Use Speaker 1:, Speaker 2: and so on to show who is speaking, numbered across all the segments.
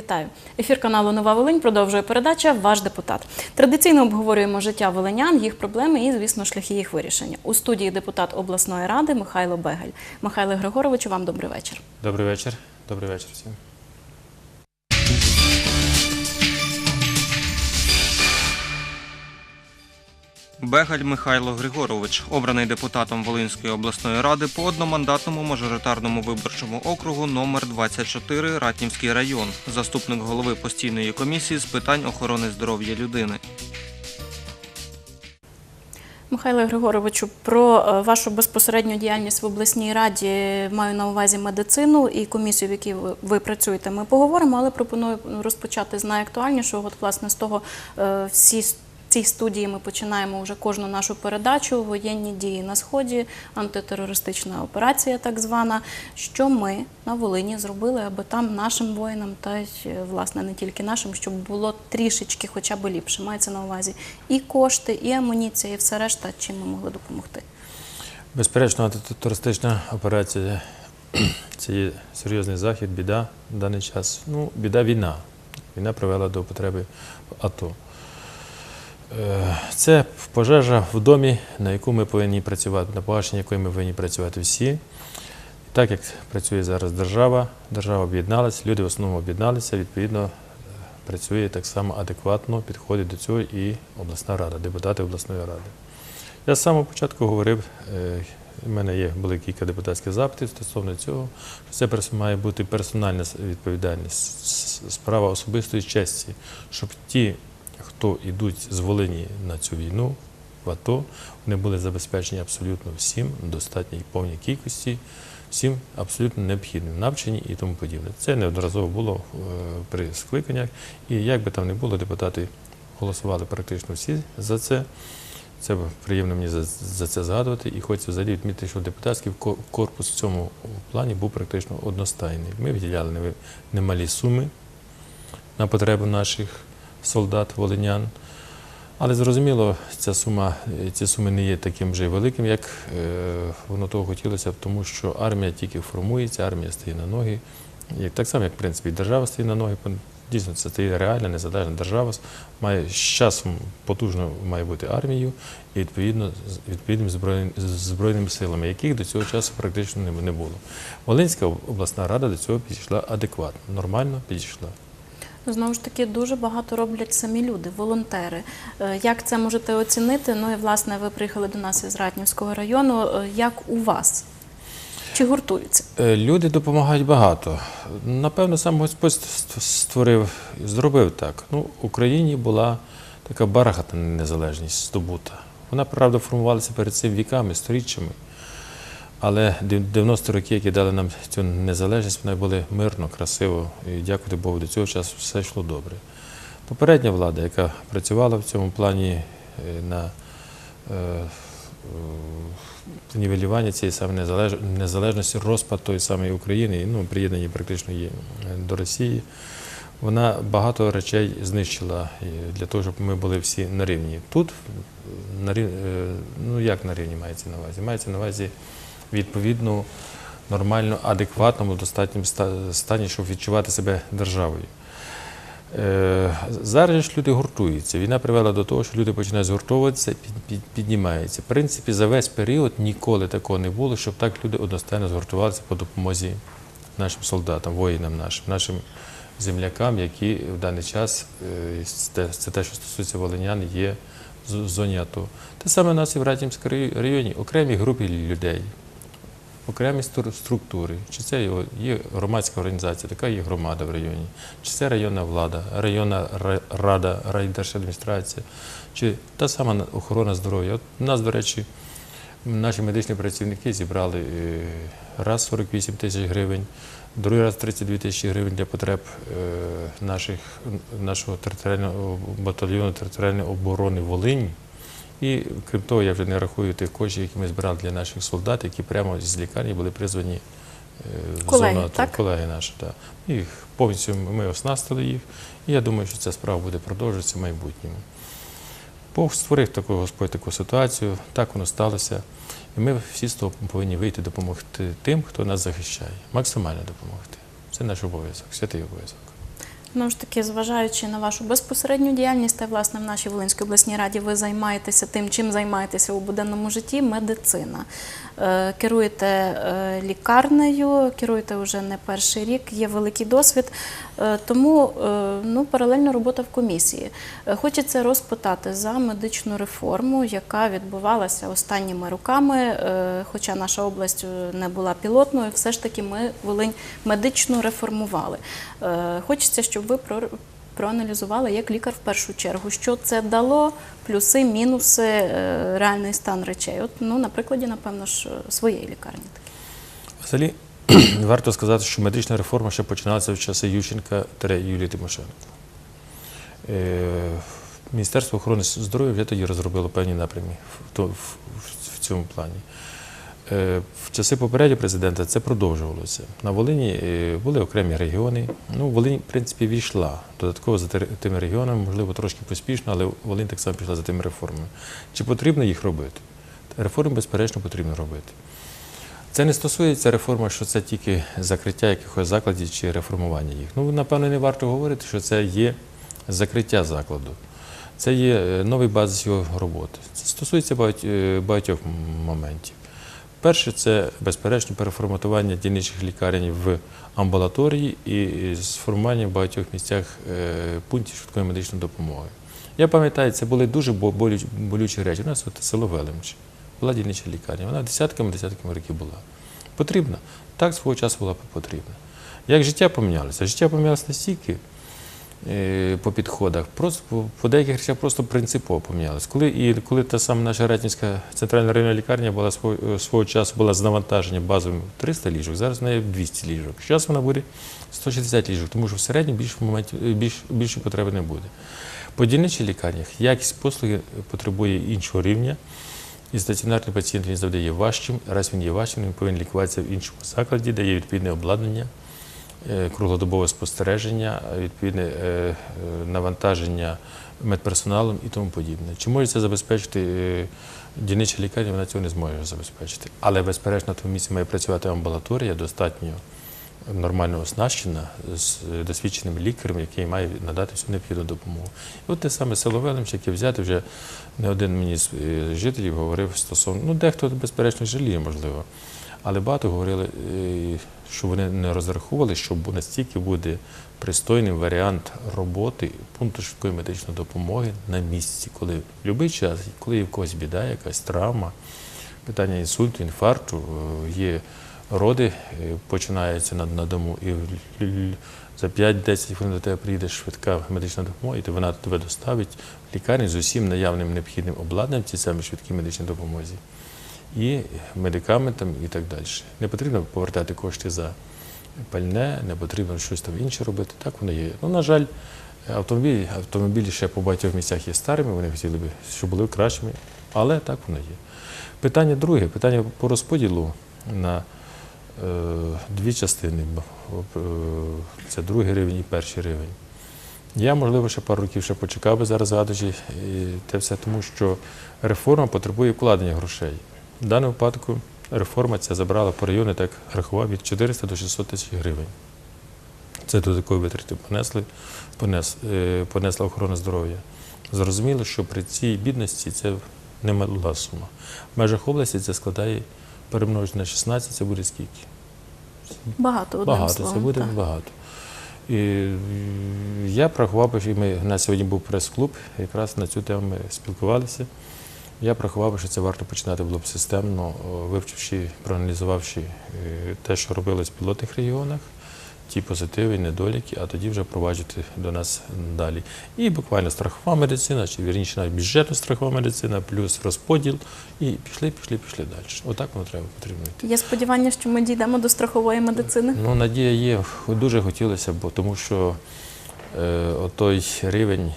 Speaker 1: Вітаю! Ефір каналу Нова Волинь продовжує передача Ваш депутат. Традиційно обговорюємо життя волинян, їх проблеми і, звісно, шляхи їх вирішення. У студії депутат обласної ради Михайло Бегель. Михайло Григоровичу, вам добрий вечір.
Speaker 2: Добрий вечір. Добрий вечір всім.
Speaker 3: Бегаль Михайло Григорович, обраний депутатом Волинської обласної ради по одномандатному мажоритарному виборчому округу номер 24 Ратнівський район, заступник голови постійної комісії з питань охорони здоров'я людини.
Speaker 1: Михайло Григоровичу, про е, вашу безпосередню діяльність в обласній раді маю на увазі медицину і комісію, в якій ви, працюєте. Ми поговоримо, але пропоную розпочати з найактуальнішого. От, власне, з того е, всі цій студії ми починаємо вже кожну нашу передачу. Воєнні дії на сході, антитерористична операція, так звана. Що ми на Волині зробили, аби там нашим воїнам, та й е, власне не тільки нашим, щоб було трішечки, хоча б ліпше. Мається на увазі і кошти, і амуніція, і все решта, чим ми могли допомогти.
Speaker 2: Безперечно, антитерористична операція це є серйозний захід, біда в даний час. Ну, біда війна. Війна привела до потреби АТО. Е, Це пожежа в домі, на яку ми повинні працювати, на погашення якої ми повинні працювати всі. Так як працює зараз держава, держава об'єдналася, люди в основному об'єдналися, відповідно, е, працює так само адекватно, підходить до цього і обласна рада, депутати обласної ради. Я з самого початку говорив, е, в мене є були кілька депутатських запитів стосовно цього, що це має бути персональна відповідальність, справа особистої честі, щоб ті, хто йдуть з Волині на цю війну, в АТО, вони були забезпечені абсолютно всім, достатній повній кількості, всім абсолютно необхідним, навчені і тому подібне. Це неодноразово було е, при скликаннях, і як би там не було, депутати голосували практично всі за це. Це приємно мені за, це згадувати. І хочу взагалі відмітити, що депутатський ко- корпус в цьому плані був практично одностайний. Ми виділяли немалі суми на потребу наших солдат, волинян. Але зрозуміло, ця сума, ці суми не є таким вже великим, як е, воно того хотілося, тому що армія тільки формується, армія стає на ноги. Як, так само, як в принципі і держава стає на ноги. Дійсно, це стає реальна, незалежна держава. Має з часом потужно має бути армією і відповідно з відповідними збройними, силами, яких до цього часу практично не було. Волинська обласна рада до цього підійшла адекватно, нормально підійшла.
Speaker 1: Знову ж таки, дуже багато роблять самі люди, волонтери. Е, Як це можете оцінити? Ну і власне ви приїхали до нас із Ратнівського району. Е, Як у вас? Чи гуртуються?
Speaker 2: Е, Люди допомагають багато. Напевно, сам Господь ст- створив, зробив так. Ну, в Україні була така бархатна незалежність здобута. Вона, правда, формувалася перед цим віками, сторіччями. Але дев- 90 роки, які дали нам цю незалежність, вони були мирно, красиво. І дякувати Богу, до цього часу все йшло добре. Попередня влада, яка працювала в цьому плані е, на е, нівелювання цієї саме незалеж- незалежності, розпад тої самої України, ну, приєднані практично її е, до Росії, вона багато речей знищила для того, щоб ми були всі на рівні. Тут на рів- е, ну як на рівні мається на увазі? Мається на увазі відповідно нормально, адекватному, достатньому стані, щоб відчувати себе державою. Е, Зараз ж люди гуртуються. Війна привела до того, що люди починають згуртовуватися, під, під, піднімаються. В принципі, за весь період ніколи такого не було, щоб так люди одностайно згуртувалися по допомозі нашим солдатам, воїнам нашим, нашим землякам, які в даний час, е, це, те, що стосується волинян, є в зоні АТО. Те саме у нас і в Ратімському районі, окремі групи людей, окремі структури. Чи це є громадська організація, така є громада в районі, чи це районна влада, районна рада, райдержадміністрація, чи та сама охорона здоров'я. От нас, до речі, наші медичні працівники зібрали е, раз 48 тисяч гривень, другий раз 32 тисячі гривень для потреб е, наших, нашого територіального батальйону територіальної оборони Волинь. І крім того, я вже не рахую тих коштів, які ми збирали для наших солдат, які прямо з лікарні були призвані е, в
Speaker 1: Колеги,
Speaker 2: зону АТО. Колеги наші. Так. Їх повністю ми оснастили їх. І я думаю, що ця справа буде продовжуватися в майбутньому. Бог створив таку Господь таку ситуацію, так воно сталося. І ми всі з того повинні вийти допомогти тим, хто нас захищає, максимально допомогти. Це наш обов'язок, святий обов'язок.
Speaker 1: Ну ж таки, зважаючи на вашу безпосередню діяльність, та власне в нашій Волинській обласній раді ви займаєтеся тим, чим займаєтеся у буденному житті медицина. Е, Керуєте е, лікарнею, керуєте вже не перший рік, є великий досвід. Е, Тому е, ну, паралельно робота в комісії. Е, Хочеться розпитати за медичну реформу, яка відбувалася останніми роками. Хоча наша область не була пілотною, все ж таки ми Волинь медично реформували. Хочеться, щоб ви про- проаналізували як лікар в першу чергу, що це дало, плюси, мінуси, реальний стан речей. От, ну, на прикладі, напевно ж, своєї лікарні. таки.
Speaker 2: Взагалі, варто сказати, що медична реформа ще починалася в часи Ющенка та Юлії Тимошенко. Е, Міністерство охорони здоров'я вже тоді розробило певні напрямі в, цьому плані. Е, В часи попереднього президента це продовжувалося. На Волині е, були окремі регіони. Ну, Волинь, в принципі, війшла додатково за тими регіонами, можливо, трошки поспішно, але Волинь так само пішла за тими реформами. Чи потрібно їх робити? Реформи, безперечно, потрібно робити. Це не стосується реформи, що це тільки закриття якихось закладів чи реформування їх. Ну, напевно, не варто говорити, що це є закриття закладу. Це є е, новий базис його роботи. Це стосується е, багатьох моментів. Перше, це безперечно переформатування дільничих лікарень в амбулаторії і сформування в багатьох місцях е, пунктів швидкої медичної допомоги. Я пам'ятаю, це були дуже болючі речі. У нас от село Велимч, була дільнича лікарня. Вона десятками десятками років була. Потрібна. Так свого часу була потрібна. Як життя помінялося? Життя помінялося настільки е, по підходах, по, деяких речах просто принципово помінялось. Коли та сама наша Ратнівська центральна районна лікарня була свого, е, свого часу була з навантаженням базовим 300 ліжок, зараз в неї 200 ліжок. Зараз вона буде 160 ліжок, тому що в середньому більше більш, більше потреби не буде. По дільничих лікарнях якість послуги потребує іншого рівня. І стаціонарний пацієнт він завжди є важчим. Раз він є важчим, він повинен лікуватися в іншому закладі, де є відповідне обладнання, е, круглодобове спостереження, відповідне е, е, навантаження медперсоналом і тому подібне. Чи може це забезпечити дільнича лікарня, вона цього не зможе забезпечити. Але, безперечно, на тому місці має працювати амбулаторія достатньо нормально оснащена з досвідченим лікарем, який має надати всю необхідну допомогу. І от те саме село яке взяти вже не один мені з е, жителів говорив стосовно, ну дехто безперечно жаліє, можливо, але багато говорили, е, що вони не розраховували, що настільки буде пристойний варіант роботи пункту швидкої медичної допомоги на місці, коли в будь-який час, коли є в когось біда, якась травма, питання інсульту, інфаркту, е, є роди, починаються на, дому, і за 5-10 хвилин до тебе приїде швидка медична допомога, і вона тебе доставить в лікарню з усім наявним необхідним обладнанням, ці самі швидкі медичній допомозі, і медикаментами і так далі. Не потрібно повертати кошти за пальне, не потрібно щось там інше робити. Так воно є. Ну, на жаль, автомобілі, автомобілі ще по багатьох місцях є старими, вони хотіли би, щоб були кращими, але так воно є. Питання друге, питання по розподілу на дві частини. Е, Це другий рівень і перший рівень. Я, можливо, ще пару років ще почекав би зараз згадуючи е, те все, тому що реформа потребує вкладення грошей. В даному випадку реформа ця забрала по району, так рахував, від 400 до 600 тисяч гривень. Це додаткові витрати понесли, понес, е, понесла охорона здоров'я. Зрозуміло, що при цій бідності це немала сума. В межах області це складає перемножити на 16, це буде скільки?
Speaker 1: Багато одним
Speaker 2: Багато,
Speaker 1: словом.
Speaker 2: це буде
Speaker 1: так.
Speaker 2: багато. І я прорахував, і що ми, на сьогодні був прес-клуб, якраз на цю тему ми спілкувалися. Я прорахував, що це варто починати було б системно, вивчивши, проаналізувавши е, те, що робилось в пілотних регіонах, ті позитиви, недоліки, а тоді вже впроваджувати до нас далі. І буквально страхова медицина, чи вірніше навіть бюджетно страхова медицина, плюс розподіл, і пішли, пішли, пішли далі. Отак воно треба потрібно йти.
Speaker 1: Є сподівання, що ми дійдемо до страхової медицини.
Speaker 2: Ну, надія є, дуже хотілося б, тому що е, той рівень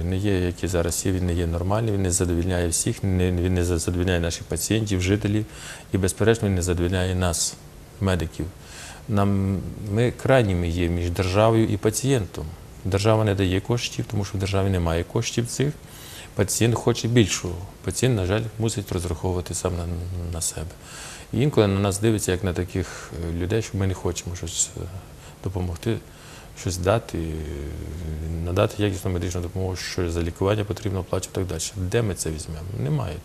Speaker 2: е, не є, який зараз є, він не є нормальний, він не задовільняє всіх, він не задовільняє наших пацієнтів, жителів і, безперечно, він не задовільняє нас, медиків. Нам, ми крайніми є між державою і пацієнтом. Держава не дає коштів, тому що в державі немає коштів цих. Пацієнт хоче більшого. Пацієнт, на жаль, мусить розраховувати сам на, на себе. І інколи на нас дивиться як на таких е, людей, що ми не хочемо щось е, допомогти, щось дати, надати якісну медичну допомогу, що за лікування потрібно оплачувати і так далі. Де ми це візьмемо? Немає.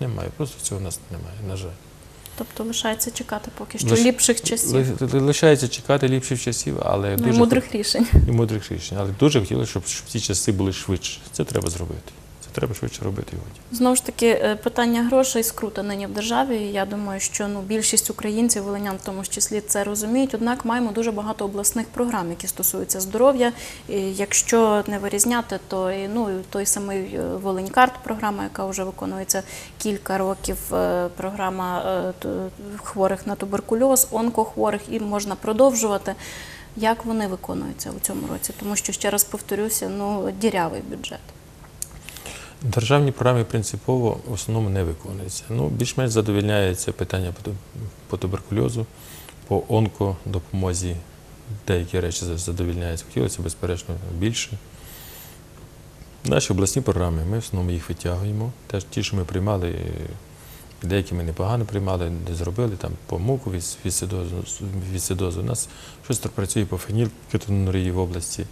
Speaker 2: Немає. Просто цього у нас немає, на жаль.
Speaker 1: Тобто лишається чекати поки що
Speaker 2: Лиш-
Speaker 1: ліпших часів
Speaker 2: Ли- ли- Лишається чекати ліпших часів, але
Speaker 1: ну, і
Speaker 2: дуже
Speaker 1: мудрих рішень.
Speaker 2: і мудрих рішень. Але дуже хотілося, щоб, щоб ці часи були швидше. Це треба зробити. Треба швидше робити годі.
Speaker 1: Знову ж таки, е, питання грошей скрута нині в державі. Я думаю, що ну більшість українців, волинян в тому ж числі, це розуміють. Однак маємо дуже багато обласних програм, які стосуються здоров'я. Якщо не вирізняти, то і, ну той самий е, Волинькарт, програма, яка вже виконується кілька років. е, Програма хворих на туберкульоз, онкохворих, і можна продовжувати. Як вони виконуються у цьому році? Тому що ще раз повторюся, ну дірявий бюджет.
Speaker 2: Державні програми принципово в основному не виконуються. Ну, більш-менш задовільняється питання по, ту- по туберкульозу, по онкодопомозі. Деякі речі задовільняються. Хотілося, безперечно, більше. Наші обласні програми, ми в основному їх витягуємо. Теж ті, що ми приймали, деякі ми непогано приймали, не зробили там по муку від, від, сидозу, від сидозу. У нас щось працює по фенілкетонурії в області.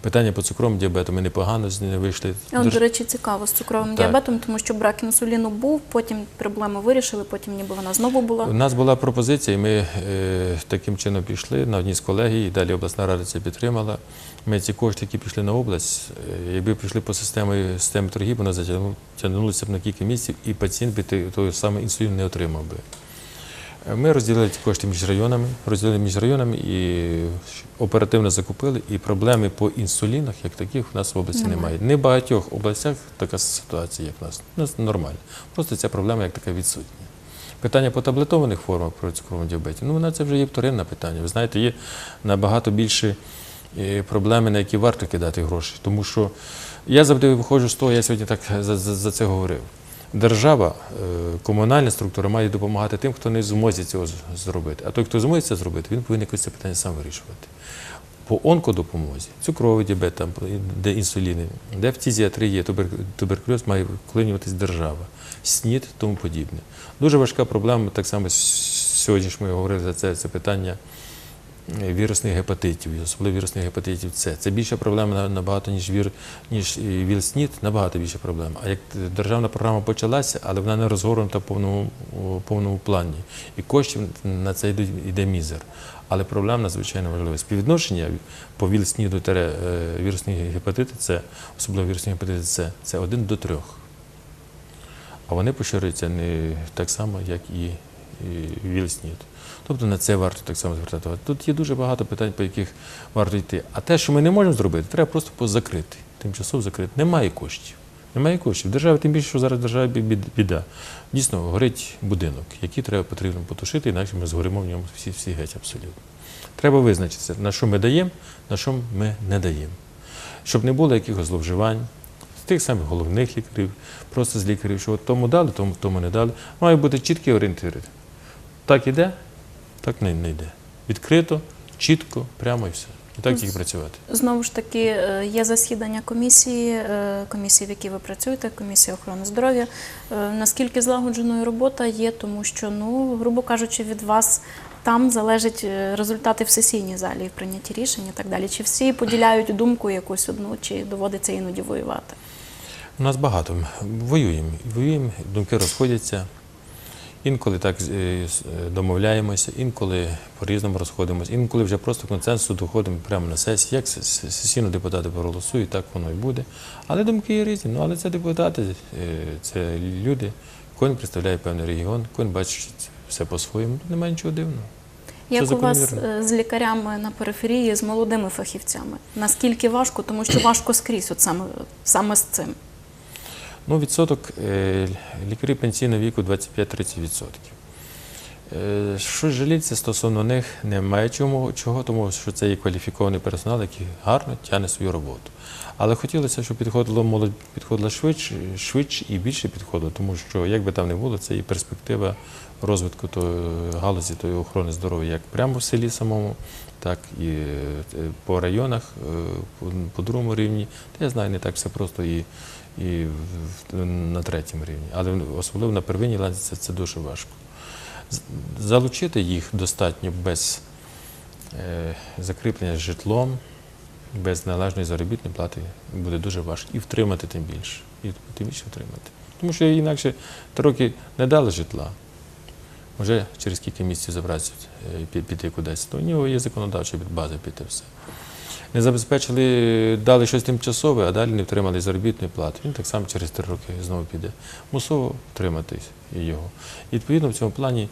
Speaker 2: Питання по цукровому діабету ми непогано з не вийшли.
Speaker 1: От,
Speaker 2: Дуже-
Speaker 1: до речі, цікаво з цукровим
Speaker 2: Так.
Speaker 1: діабетом, тому що брак інсуліну був, потім проблему вирішили, потім ніби вона знову була.
Speaker 2: У нас була пропозиція, і ми е, таким чином пішли на одній з колегій, і далі обласна рада це підтримала. Ми ці кошти, які пішли на область, е, якби пішли по системі, системі торгів, воно затягну- тягнулося б на кілька місяців, і пацієнт би той, той самий інсулін не отримав би. Е, Ми розділили ці кошти між районами, розділили між районами і оперативно закупили. І проблеми по інсулінах, як таких, в нас в області
Speaker 1: Немає.
Speaker 2: Не в багатьох областях така ситуація, як в нас. У нас нормально. Просто ця проблема як така відсутня. Питання по таблетованих формах про цукровому діабеті, ну вона це вже є вторинне питання. Ви знаєте, є набагато більше е, проблеми, на які варто кидати гроші. Тому що я завжди виходжу з того, я сьогодні так за, за, за це говорив. Держава, е, комунальна структура має допомагати тим, хто не в змозі цього зробити. А той, хто зможе це зробити, він повинен якось це питання сам вирішувати. По онкодопомозі, цукровий діабет, де інсуліни, де фтизіатрія, тубер- туберкульоз має вклинюватись держава, СНІД тому подібне. Дуже важка проблема, так само сьогодні ж ми говорили за це, це питання вірусних гепатитів, особливо вірусних гепатитів С. Це більша проблема набагато, ніж вір, і набагато більша проблема. А як державна програма почалася, але вона не розгорнута в повному, плані. І коштів на це йде, йде мізер. Але проблема надзвичайно важлива. Співвідношення по ВІЛ-СНІДу е, вірусні гепатити С, особливо вірусні гепатити С, це один до трьох. А вони поширюються не так само, як і, ВІЛ-СНІД. Тобто на це варто так само звертати. Тут є дуже багато питань, по яких варто йти. А те, що ми не можемо зробити, треба просто позакрити. Тимчасово закрити. Немає коштів. Немає коштів. Держава, тим більше, що зараз держава біда. Дійсно, горить будинок, який треба потрібно потушити, інакше ми згоримо в ньому всі, всі геть абсолютно. Треба визначитися, на що ми даємо, на що ми не даємо. Щоб не було якихось зловживань, з тих самих головних лікарів, просто з лікарів, що от тому дали, тому, тому не дали. Має бути чіткі орієнтири. Так іде, так не, не йде. Відкрито, чітко, прямо і все. І так тільки працювати.
Speaker 1: Знову ж таки, е, є засідання комісії, е, комісії, в якій ви працюєте, комісії охорони здоров'я. Е, Наскільки злагодженою робота є, тому що, ну, грубо кажучи, від вас там залежать результати в сесійній залі в прийнятті рішень і так далі. Чи всі поділяють думку якусь одну, чи доводиться іноді воювати?
Speaker 2: У нас багато. Воюємо. Воюємо, думки розходяться. Інколи так е, е, домовляємося, інколи по-різному розходимося, інколи вже просто консенсусу доходимо прямо на сесії. Як се- се- сесійно депутати проголосують, так воно і буде. Але думки є різні. Ну, але це депутати, е, це люди, кожен представляє певний регіон, кожен бачить все по-своєму. Тут немає нічого дивного.
Speaker 1: Як у вас з лікарями на периферії, з молодими фахівцями? Наскільки важко, тому що важко скрізь, от саме, саме з цим.
Speaker 2: Ну, відсоток е, лікарів пенсійного віку 25-30 відсотків. Е, Що жаліться стосовно них немає чого, тому що це є кваліфікований персонал, який гарно тягне свою роботу. Але хотілося, щоб підходило молодь підходила швидше, швидше і більше підходило, тому що, як би там не було, це і перспектива розвитку тої галузі тої охорони здоров'я, як прямо в селі самому, так і е, по районах, е, по другому рівні. Та я знаю, не так все просто і, і на третьому рівні. Але особливо на первинній ланці це, дуже важко. Залучити їх достатньо без е, закріплення житлом, без належної заробітної плати буде дуже важко. І втримати тим більше. І тим більше втримати. Тому що інакше три роки не дали житла. Вже через кілька місяців забратися е, піти кудись. То у нього є законодавча база піти все. Не забезпечили, дали щось тимчасове, а далі не втримали заробітної плати. Він так само через три роки знову піде. Мусово втримати його. І відповідно в цьому плані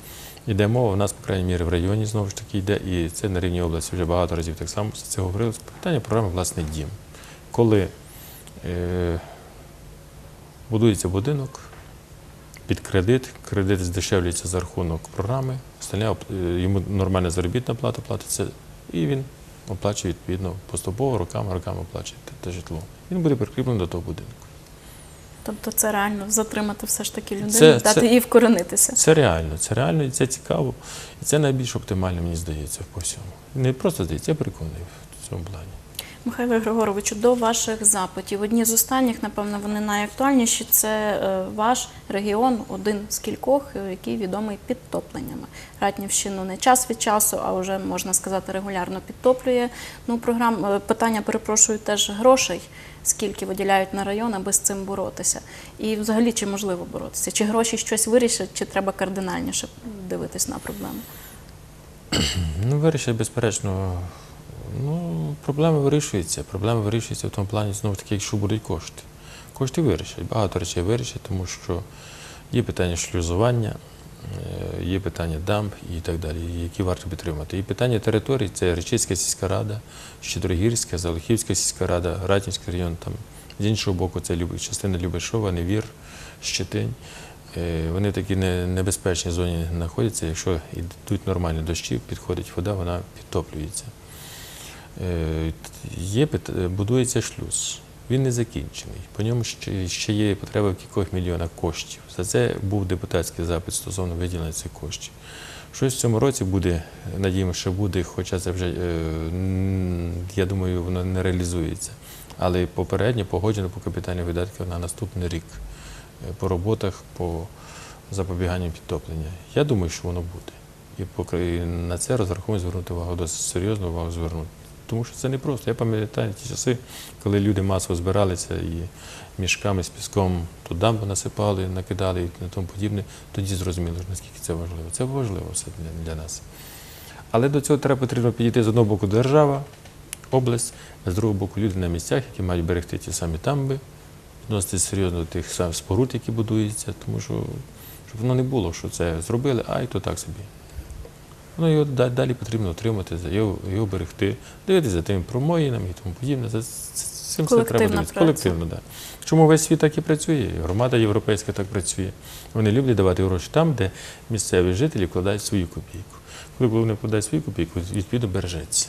Speaker 2: йде мова, в нас, по крайній мірі, в районі знову ж таки йде, і це на рівні області вже багато разів так само це говорили. Питання програми власний дім. Коли е, будується будинок під кредит, кредит здешевлюється за рахунок програми, остальне е, йому нормальна заробітна плата платиться, і він оплачує відповідно поступово роками, роками оплачує те, житло. Він буде прикріплений до того будинку.
Speaker 1: Тобто це реально затримати все ж таки людину,
Speaker 2: Це-
Speaker 1: дати
Speaker 2: це-
Speaker 1: їй вкоренитися.
Speaker 2: Це реально, це реально і це цікаво. І це найбільш оптимально, мені здається, по всьому. Не просто здається, я переконаний в цьому плані.
Speaker 1: Михайло Григоровичу, до ваших запитів. Одні з останніх, напевно, вони найактуальніші. Це е, ваш регіон, один з кількох, е, який відомий підтопленнями. Ратнівщину не час від часу, а вже можна сказати регулярно підтоплює. Ну, програм е, питання перепрошую теж грошей. Скільки виділяють на район, аби з цим боротися, і взагалі чи можливо боротися? Чи гроші щось вирішать, чи треба кардинальніше дивитись на проблему?
Speaker 2: Ну, вирішить, безперечно, ну, проблема вирішується. Проблема вирішується в тому плані, знову таки, якщо будуть кошти. Кошти вирішать, багато речей вирішать, тому що є питання шлюзування, е, є питання дамб і так далі, які варто підтримати. І питання територій це Речицька сільська рада, Щедрогірська, Залихівська сільська рада, Ратнівський район, там, з іншого боку, це частина Любешова, Невір, Щетинь. Е, Вони в такій небезпечній зоні знаходяться. Якщо йдуть нормальні дощі, підходить вода, вона підтоплюється. Е, Є, е, будується шлюз. Він не закінчений. По ньому ще, є потреба в кількох мільйонах коштів. За це був депутатський запит стосовно виділення цих коштів. Щось в цьому році буде, надіємося, що буде, хоча це вже, е, я думаю, воно не реалізується. Але попередньо погоджено по капітальних видатках на наступний рік по роботах по запобіганню підтоплення. Я думаю, що воно буде. І на це розраховуємо звернути увагу, досить серйозну увагу звернути. Тому що це не просто. Я пам'ятаю ті часи, коли люди масово збиралися і мішками з піском ту дамбу насипали, накидали і тому подібне. Тоді зрозуміло, наскільки це важливо. Це важливо все для, для нас. Але до цього треба потрібно підійти з одного боку держава, область, а з другого боку люди на місцях, які мають берегти ті самі тамби, відноситися серйозно до тих споруд, які будуються, тому що щоб воно не було, що це зробили, а й то так собі. Ну, його да- далі потрібно отримати, його, його берегти, дивитися за тими промоїнами і тому подібне. За цим все треба дивитися. Колективно, так. Чому весь світ так і працює? Громада європейська так працює. Вони люблять давати гроші там, де місцеві жителі вкладають свою копійку. Коли вони вкладають свою копійку, відповідно бережеться.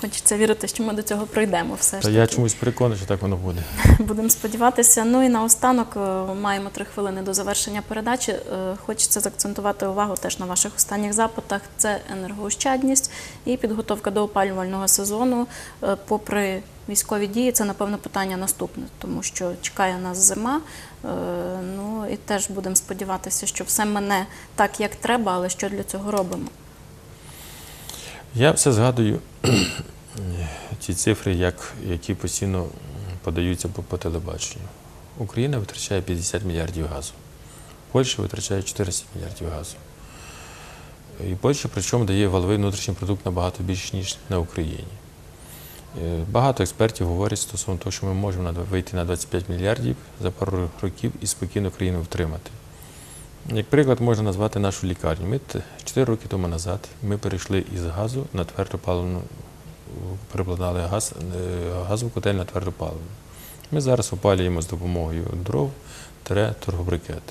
Speaker 1: Хочеться вірити, що ми до цього прийдемо. Все ж
Speaker 2: Та я чомусь переконаний, що так воно буде.
Speaker 1: Будемо сподіватися. Ну і наостанок е, маємо три хвилини до завершення передачі. Е, Хочеться заакцентувати увагу теж на ваших останніх запитах. Це енергоощадність і підготовка до опалювального сезону. Е, Попри військові дії, це напевно питання наступне, тому що чекає нас зима. Ну і теж будемо сподіватися, що все мене так, як треба, але що для цього робимо.
Speaker 2: Я все згадую ті цифри, як, які постійно подаються по, по телебаченню. Україна витрачає 50 мільярдів газу. Польща витрачає 400 мільярдів газу. І Польща, причому дає валовий внутрішній продукт набагато більше, ніж на Україні. Е, Багато експертів говорять стосовно того, що ми можемо вийти на 25 мільярдів за пару років і спокійно країну втримати. Як приклад можна назвати нашу лікарню. Ми 4 роки тому назад ми перейшли із газу на твердопаливну, перекладали газ, е, газову котель на твердопаливну. Ми зараз опалюємо з допомогою дров, тере, торгобрикет.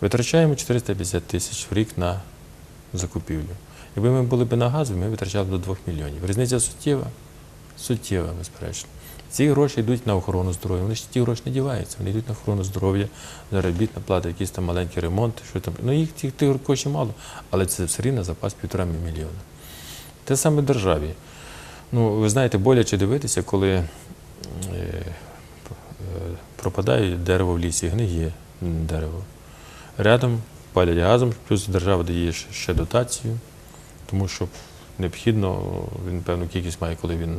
Speaker 2: Витрачаємо 450 тисяч в рік на закупівлю. Якби ми були б на газу, ми витрачали б до 2 мільйонів. Різниця суттєва? Суттєва, безперечно. Ці гроші йдуть на охорону здоров'я. Вони ж ті гроші не діваються, вони йдуть на охорону здоров'я, заробітна плата, якісь там маленькі ремонти, що там. Ну їх тих, тих коштів мало, але це все рівно запас півтора мільйона. Те саме державі. Ну, ви знаєте, боляче дивитися, коли е, е, пропадає дерево в лісі, гниє дерево. Рядом палять газом, плюс держава дає ще дотацію, тому що необхідно, він певну кількість має, коли він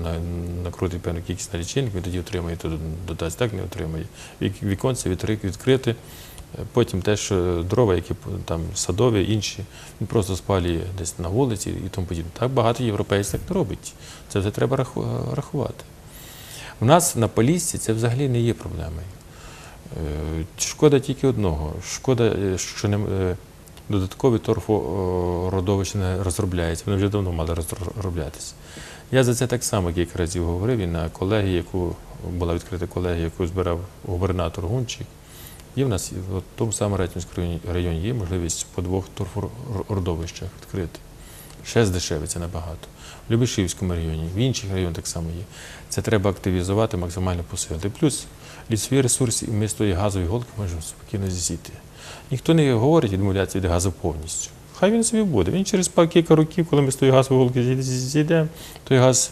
Speaker 2: накрутить певну кількість на лічильник, він тоді отримає, то додасть, так не отримає. Вік- Віконце відкрити, е, потім теж е, дрова, які там садові, інші, він просто спалює десь на вулиці і тому подібне. Так багато європейців так робить. Це вже треба рахувати. У нас на Поліссі це взагалі не є проблемою. Е, Шкода тільки одного. Шкода, що не, додаткові торфородовища не розробляються. Вони вже давно мали розроблятися. Я за це так само кілька разів говорив і на колегії, яку була відкрита колегія, яку збирав губернатор Гунчик. Є в нас в тому самому Ратнівському районі, районі є можливість по двох торфородовищах відкрити. Ще здешевиться набагато. В Любишівському районі, в інших районах так само є. Це треба активізувати, максимально посилити. Плюс лісові ресурси, і ми з тої газової голки можемо спокійно зісіти. Ніхто не говорить відмовлятися від газу повністю. Хай він собі буде. Він через кілька років, коли ми з тої газової голки зі- зі- зійдемо, той газ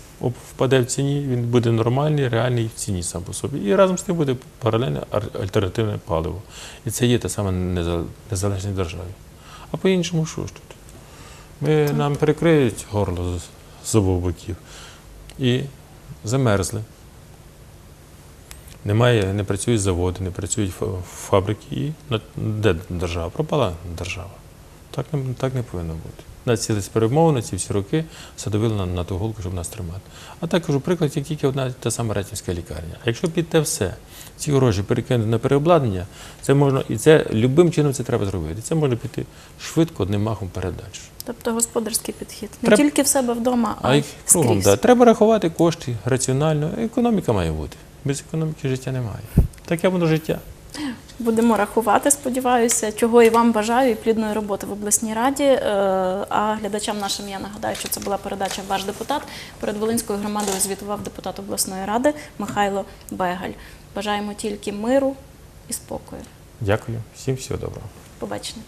Speaker 2: впаде в ціні, він буде нормальний, реальний в ціні сам по собі. І разом з тим буде паралельне альтернативне паливо. І це є та сама неза- незалежність держави. А по-іншому що ж тут? Ми, нам перекриють горло з обох боків і замерзли. Немає, не працюють заводи, не працюють фа- фабрики. І де держава? Пропала держава. Так не, так не повинно бути. Нас ці перемовини, ці всі роки садовили на, на ту голку, щоб нас тримати. А так кажу, приклад, як тільки одна та сама Ратівська лікарня. А якщо під те все, ці гроші перекинути на переобладнання, це можна, і це любим чином це треба зробити. Це можна піти швидко, одним махом передачу.
Speaker 1: Тобто господарський підхід. Не
Speaker 2: Треба-
Speaker 1: тільки в себе вдома, а,
Speaker 2: А
Speaker 1: й
Speaker 2: й кругом, да. треба рахувати кошти раціонально. Економіка має бути. Без економіки життя немає. Таке воно життя.
Speaker 1: Будемо рахувати, сподіваюся, чого і вам бажаю, і плідної роботи в обласній раді. Е, а глядачам нашим я нагадаю, що це була передача Ваш депутат перед Волинською громадою звітував депутат обласної ради Михайло Бегаль. Бажаємо тільки миру і спокою.
Speaker 2: Дякую, всім всього доброго.
Speaker 1: Побачення.